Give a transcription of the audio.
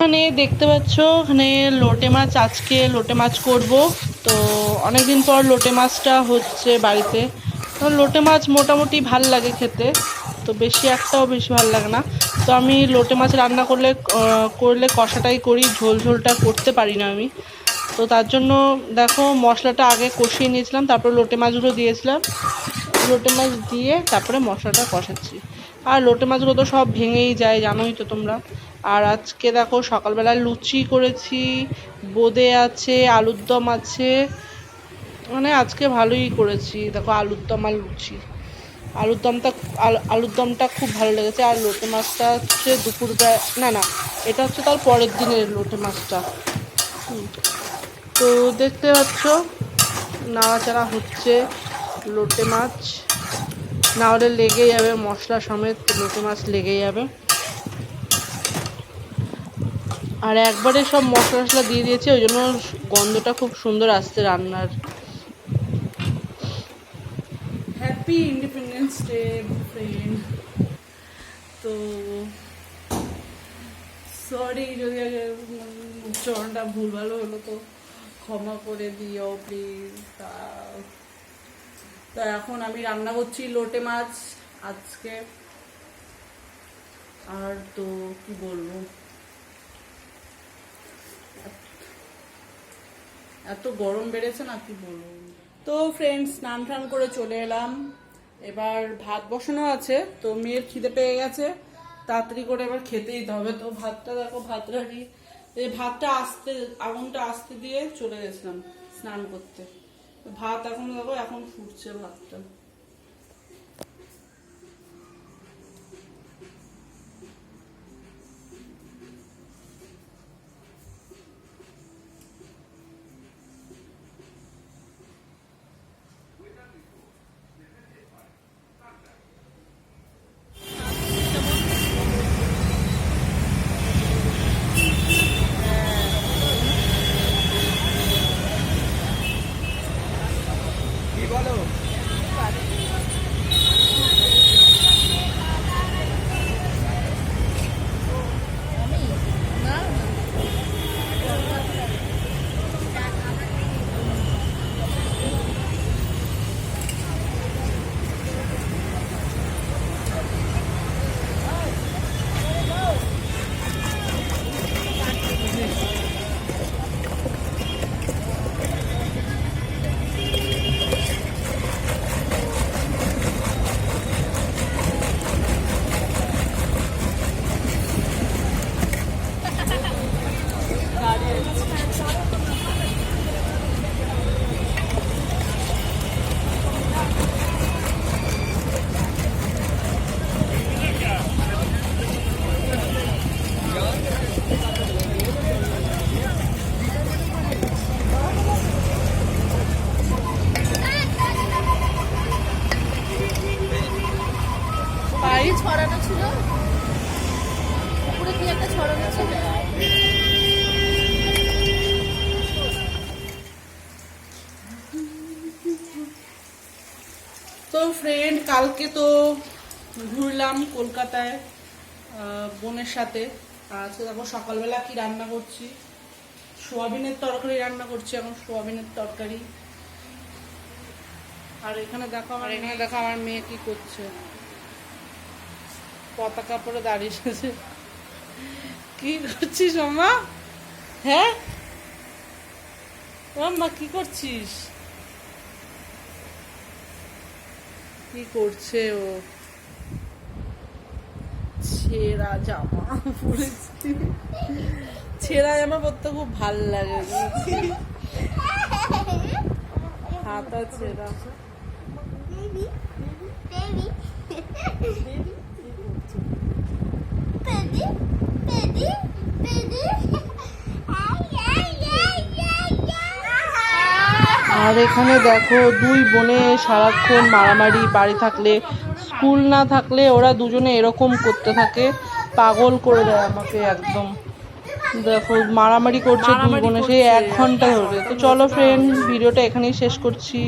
এখানে দেখতে পাচ্ছ, এখানে লোটে মাছ, আজকে লোটে মাছ করব। তো অনেকদিন পর লোটে মাছটা হচ্ছে বাড়িতে। লোটে মাছ মোটামুটি ভালো লাগে খেতে, তো বেশি একটাও বেশি ভালো লাগে না। তো আমি লোটে মাছ রান্না করলে করলে কষাটাই করি, ঝোল ঝোলটা করতে পারি না আমি। তো তার জন্য দেখো, মশলাটা আগে কষিয়ে নিয়েছিলাম, তারপর লোটে মাছগুলো দিয়েছিলাম। লোটে মাছ দিয়ে তারপরে মশলাটা কষাচ্ছি। আর লোটে মাছগুলো তো সব ভেঙেই যায়, জানোই তো তোমরা। আর আজকে দেখো সকালবেলা লুচি করেছি, বোঁদে আছে, আলুর দম আছে। মানে আজকে ভালোই করেছি, দেখো আলুর দম আর লুচি। আলুর দমটা, আলু- আলুর দমটা খুব ভালো লেগেছে। আর লোটে মাছটা হচ্ছে দুপুরবেলা, না না, এটা হচ্ছে তার পরের দিনের লোটে মাছটা। তো দেখতে পাচ্ছ, নাড়াচাড়া হচ্ছে লোটে মাছ। না হলে লেগে যাবে, মশলা সমেত লোটে মাছ লেগে যাবে। আর একবারে সব মশলা টশলা দিয়ে দিয়েছি, ওই জন্য গন্ধটা খুব সুন্দর আসছে রান্নার। হ্যাপি ইন্ডিপেন্ডেন্স ডে তো সরি যদি উচ্চারণটা ভুল ভালো হলো তো ক্ষমা করে দিও প্লিজ তো এখন আমি রান্না করছি লোটে মাছ আজকে। আর তো কি বলব? এত গরম বেড়েছে না, কি বলব? তো ফ্রেন্ডস স্নান টান করে চলে এলাম। এবার ভাত বসানো আছে, তো মেয়ের খিদে পেয়ে গেছে। তাড়াতাড়ি করে এবার খেতে দিতে হবে। তো ভাতটা দেখো, ভাত এই ভাতটা আসতে, আগুনটা আসতে দিয়ে চলে গেছিলাম স্নান করতে। ভাত এখন দেখো এখন ফুটছে ভাতটা। তো ফ্রেন্ড কালকে তো ঘুরলাম কলকাতায় বোনের সাথে। আজকে দেখো সকালবেলা কি রান্না করছি। সোয়াবিনের তরকারি রান্না করছি এখন সোয়াবিনের তরকারি। আর এখানে দেখো আমার এখানে দেখো আমার মেয়ে কি করছে। পতাকা পরে দাঁড়িয়েছে কি করছিস মামা হ্যাঁ? মাম্মা কি করছিস? কি করছে ও? ছেঁড়া জামা পরেছি। ছেঁড়া জামা পরতে খুব ভালো লাগে। হাতা ছেঁড়া। আর এখানে দেখো দুই বোনে সারাক্ষণ মারামারি বাড়ি থাকলে স্কুল না থাকলে ওরা দুজনে এরকম করতে থাকে। পাগল করে দেয় আমাকে একদম। দেখো মারামারি করছে দুই বোনে সেই এক ঘণ্টা ধরে তো চলো ফ্রেন্ড ভিডিওটা এখানেই শেষ করছি।